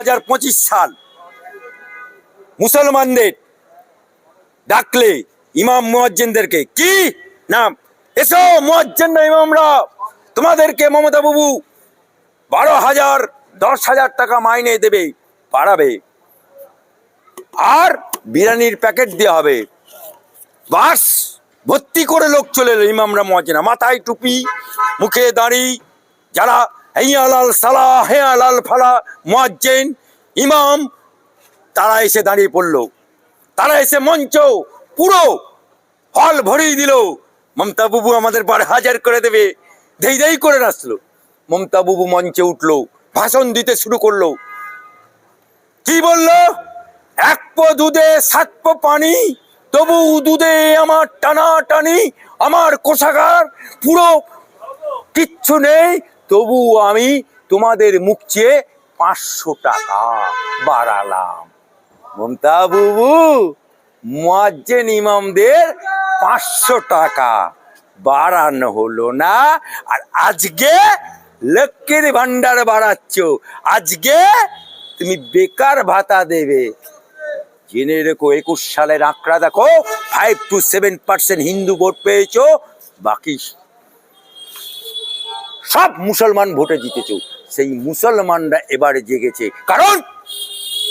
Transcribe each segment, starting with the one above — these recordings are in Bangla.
হাজার সাল মুসলমানদের ডাকলে ইমাম মুয়াজ্জিনদেরকে। কি? না এসো মুয়াজ্জিন ইমামরা। তোমাদেরকে মমতা বাবু বারো হাজার, দশ হাজার টাকা মাইনে দেবে, বাড়াবে। আর বিরিয়ানির প্যাকেট দেওয়া হবে। বাস, ভর্তি করে লোক চলে এলো ইমামরা মজনা মাথায় টুপি, মুখে দাড়ি, যারা হেয়ালাল সালা হেয়ালাল ফালা মোয়াজ্জেন, ইমাম, তারা এসে দাঁড়িয়ে পড়ল। তারা এসে মঞ্চ পুরো হল ভরিয়ে দিল। মমতা বুবু আমাদের বার হাজার করে দেবে। ধেই ধেই করে নাচলো। মমতা বুবু মঞ্চে উঠল, ভাষণ দিতে শুরু করল। কি বলল? এক পো দুধে, সাত পো পানি, তবু দুধে আমার টানা টানি আমার কোষাগার, পুরো কিচ্ছু নেই তবু আমি তোমাদের মুখ চেয়ে পাঁচশো টাকা বাড়ালাম। মমতা বুবু, মুয়াজ্জেন ইমামদের পাঁচশো টাকা বাড়ানো হলো না, আর আজকে লক্ষ্মীর ভান্ডার বাড়াচ্ছ। আজকে তুমি বেকার ভাতা দেবে। জেনে রেখো, একুশ সালের আঁকড়া দেখো five two seven percent Hindu vote পেয়েছ, বাকি সব মুসলমান ভোটে জিতেছ। সেই মুসলমানরা এবারে জেগেছে। কারণ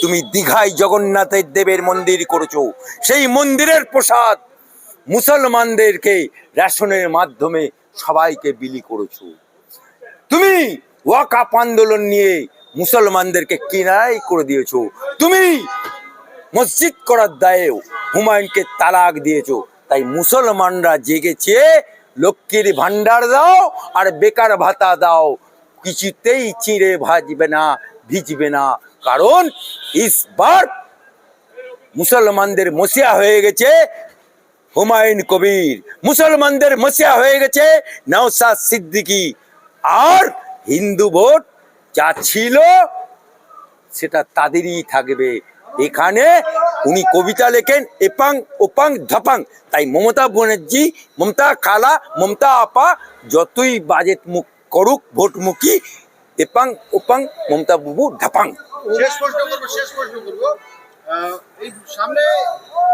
তুমি দীঘায় জগন্নাথের দেবের মন্দির করেছ। সেই মন্দিরের প্রসাদ মুসলমানদেরকে রেশনের মাধ্যমে সবাইকে বিলি করেছ। তুমি ওয়াকাপ আন্দোলন নিয়ে মুসলমানদেরকে কিনাই করে দিয়েছ। তুমি মসজিদ করার দায়েও হুমায়ুনকে তালাক দিয়েছ। তাই মুসলমানরা জেগেছে লক্ষ্মীর ভান্ডার দাও আর বেকার ভাতা দাও। কিছুতেই চিড়ে ভাজবে না, ভিজবে না। কারণ ইসবার মুসলমানদের মসিয়া হয়ে গেছে হুমায়ুন কবির। মুসলমানদের মসিয়া হয়ে গেছে নওসাদ সিদ্দিকী। আর হিন্দু ভোট যা ছিল, সেটা তাদেরই থাকবে। এখানে উনি কবিতা লেখেন, এপাং, ওপাং, ধাপাং। তাই মমতা ব্যানার্জি মমতা খালা, মমতা আপা, যতই বাজেট মুখ করুক, ভোটমুখী, এপাং, ওপাং, মমতা বাবু, ধাপাং। করব, শেষ করব। সামনে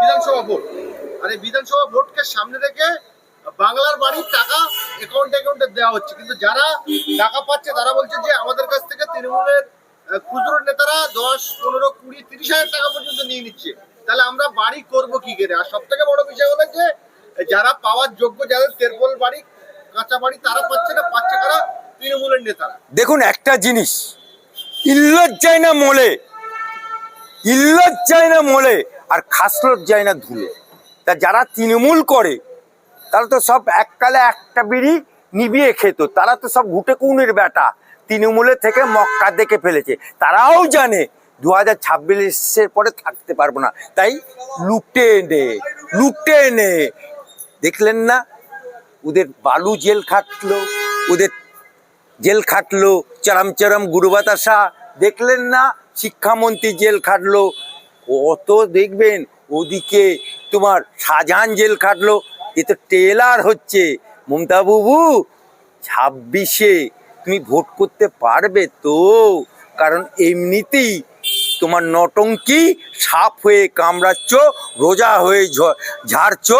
বিধানসভা ভোট। বিধানসভা ভোটকে সামনে রেখে বাংলার বাড়ির টাকা অ্যাকাউন্ট দেওয়া হচ্ছে। কিন্তু যারা টাকা পাচ্ছে, তারা বলছে যে আমাদের কাছ থেকে তৃণমূলের খুচরো নেতারা দশ, পনেরো, কুড়ি, তিরিশ হাজার টাকা পর্যন্ত নিয়ে নিচ্ছে। তাহলে আমরা বাড়ি করব কি করে? আর সব থেকে বড় বিষয় হলো যে, যারা পাওয়ার যোগ্য, যাদের তেরপল বাড়ি, কাঁচা বাড়ি, তারা পাচ্ছে না, পাচ্ছে কারা? তৃণমূলের নেতারা। দেখুন, একটা জিনিস। ইল্লত যায় না মোলে। ইল্লত যায় না মোলে। আর খাসলত যায় না ধুলে। তা যারা তৃণমূল করে, তারা তো সব এককালে একটা বিড়ি নিবিয়ে খেত। তারা তো সব ঘুটে কুনের বেটা। তৃণমূলের থেকে মক্কা দেখে ফেলেছে। তারাও জানে দু হাজার ছাব্বিশের পরে থাকতে পারব না। তাই লুটে নে লুটে নে। দেখলেন না? ওদের বালু জেল খাটলো, ওদের জেল খাটলো চরম চরম গুরু বাতাসা। দেখলেন না? শিক্ষামন্ত্রী জেল খাটলো। কত দেখবেন? ওদিকে তোমার শাহজাহান জেল খাটলো। এ তো টেলার হচ্ছে। মমতা বাবু, ছাব্বিশে তুমি ভোট করতে পারবে তো? কারণ এমনিতেই তোমার নটঙ্কি সাপ হয়ে কামড়াচ্ছ, রোজা হয়ে ঝাড়ছ।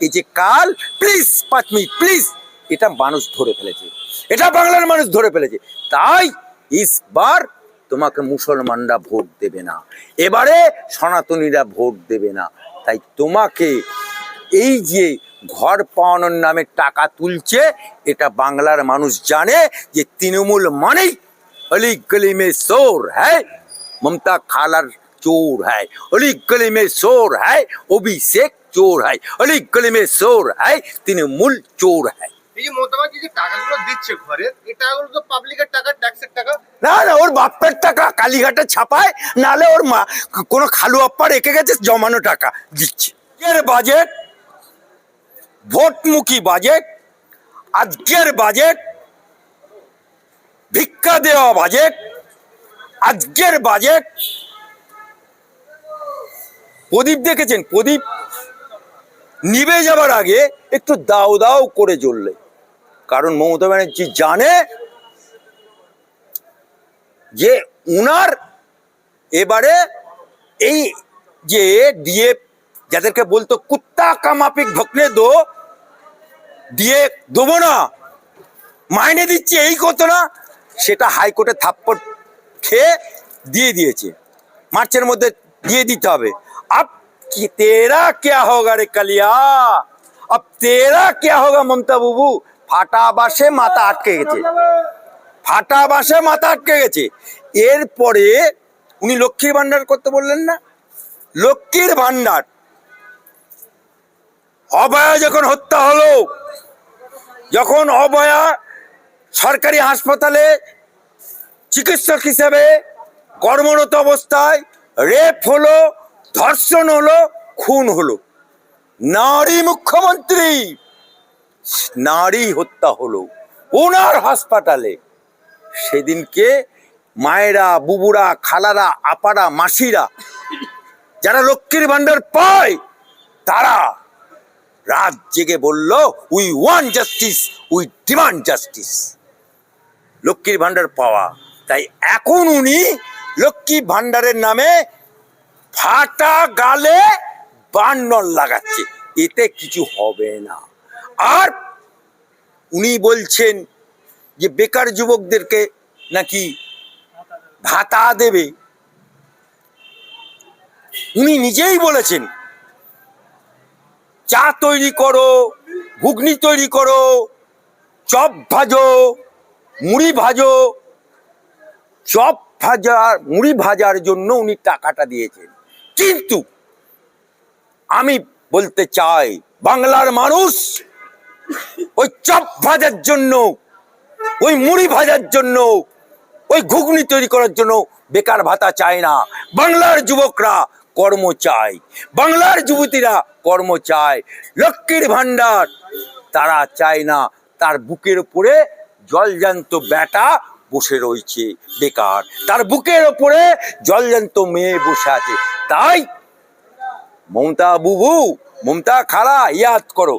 এই যে কাল, প্লিজ পাঁচ মিনিট প্লিজ, এটা মানুষ ধরে ফেলেছে। এটা বাংলার মানুষ ধরে ফেলেছে। তাই ইসবার তোমাকে মুসলমানরা ভোট দেবে না। এবারে সনাতনীরা ভোট দেবে না। তাই তোমাকে এই যে ঘর পাওয়ানোর নামে টাকা তুলছে। এটা বাংলার মানুষ জানে যে তৃণমূল মানেই অলি গলি মে চোর হ্যাঁ? মমতা খালার চোর হ্যাঁ? অলি গলি মে চোর হ্যাঁ? অভিষেক চোর হ্যাঁ? অলি গলি মে চোর হ্যাঁ? তৃণমূল চোর হ্যাঁ? এই যে মমতাবাজি যে টাকাগুলো দিচ্ছে ঘরের এই টাকাগুলো তো পাবলিকের টাকা ট্যাক্সের টাকা? না না ওর বাপের টাকা কালীঘাটে ছাপায় নালে ওর মা কোনো খালু আপ্পা রেখে গেছে জমানো টাকা দিচ্ছে। এর বাজেট ভোটমুখী বাজেট, আজকের বাজেট, ভিক্ষা দেওয়া বাজেট, আজকের বাজেট। প্রদীপ দেখেছেন? প্রদীপ নিভে যাবার আগে একটু দাও দাও করে জ্বললে। কারণ মমতা ব্যানার্জি জানে যে উনার এবারে এই যে ডিএ যাদেরকে বলতো, কুত্তা কামাপিক ঢকলে দো, দিয়ে দেবো না। মাইনে দিচ্ছি, এই করতো না। সেটা হাইকোর্টে থাপ্পড় খেয়ে দিয়ে দিয়েছে। মার্চের মধ্যে দিয়ে দিতে হবে। আপ তেরা কেয়া হোগা রে কালিয়া? আপ তেরা কে হোগা মমতা বাবু? ফাটা বাসে মাথা আটকে গেছে। ফাটা বাসে মাথা আটকে গেছে। এরপরে উনি লক্ষ্মীর ভান্ডার করতে বললেন না? লক্ষ্মীর ভাণ্ডার। অভয়া যখন হত্যা হলো, যখন অবয়া সরকারি হাসপাতালে চিকিৎসক হিসেবে কর্মরত অবস্থায় রেপ হলো, ধর্ষণ হলো, খুন হলো। নারী মুখ্যমন্ত্রী, নারী হত্যা হলো। ওনার হাসপাতালে সেদিনকে মায়েরা, বুবুরা, খালারা, আপারা, মাসিরা, যারা লক্ষ্মীর ভান্ডার পায়, তারা রাত জেগে বলল we want justice we demand justice লক্ষ্মীর ভান্ডার পাওয়া। তাই এখন উনি লক্ষ্মী ভান্ডারের নামে ফাটা গালে বান্নল লাগাচ্ছে। এতে কিছু হবে না। আর উনি বলছেন যে, বেকার যুবকদেরকে নাকি ভাতা দেবে? উনি নিজেই বলেছেন চা তৈরি করো, ঘুগনি তৈরি করো, চপ ভাজো, মুড়ি ভাজো। চপ ভাজার, মুড়ি ভাজার জন্য উনি টাকাটা দিয়েছেন। কিন্তু আমি বলতে চাই, বাংলার মানুষ ওই চপ ভাজার জন্য, ওই মুড়ি ভাজার জন্য, ওই ঘুগনি তৈরি করার জন্য বেকার ভাতা চায় না। বাংলার যুবকরা কর্ম চায়। বাংলার যুবতীরা কর্ম চায়। লক্ষ্মীর ভান্ডার তারা চায় না। তার বুকের উপরে জলজান্ত ব্যাটা বসে রয়েছে বেকার। তার বুকের ওপরে জলজান্ত মেয়ে বসে আছে। তাই মমতা বুবু, মমতা খালা ইয়াদ করো।